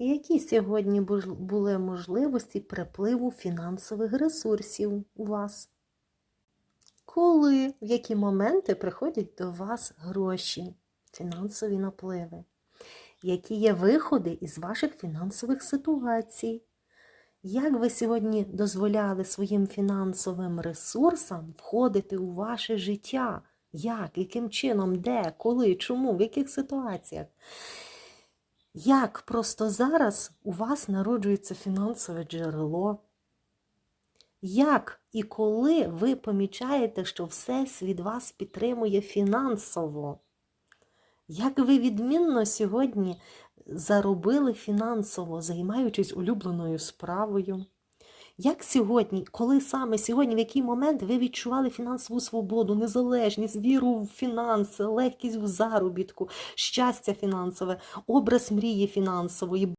Які сьогодні були можливості припливу фінансових ресурсів у вас? Коли, в які моменти приходять до вас гроші, фінансові напливи? Які є виходи із ваших фінансових ситуацій? Як ви сьогодні дозволяли своїм фінансовим ресурсам входити у ваше життя? Як, яким чином, де, коли, чому, в яких ситуаціях? Як просто зараз у вас народжується фінансове джерело? Як і коли ви помічаєте, що Всесвіт вас підтримує фінансово? Як ви відмінно сьогодні заробили фінансово, займаючись улюбленою справою? Як сьогодні, коли саме сьогодні, в який момент ви відчували фінансову свободу, незалежність, віру в фінанси, легкість в заробітку, щастя фінансове, образ мрії фінансової,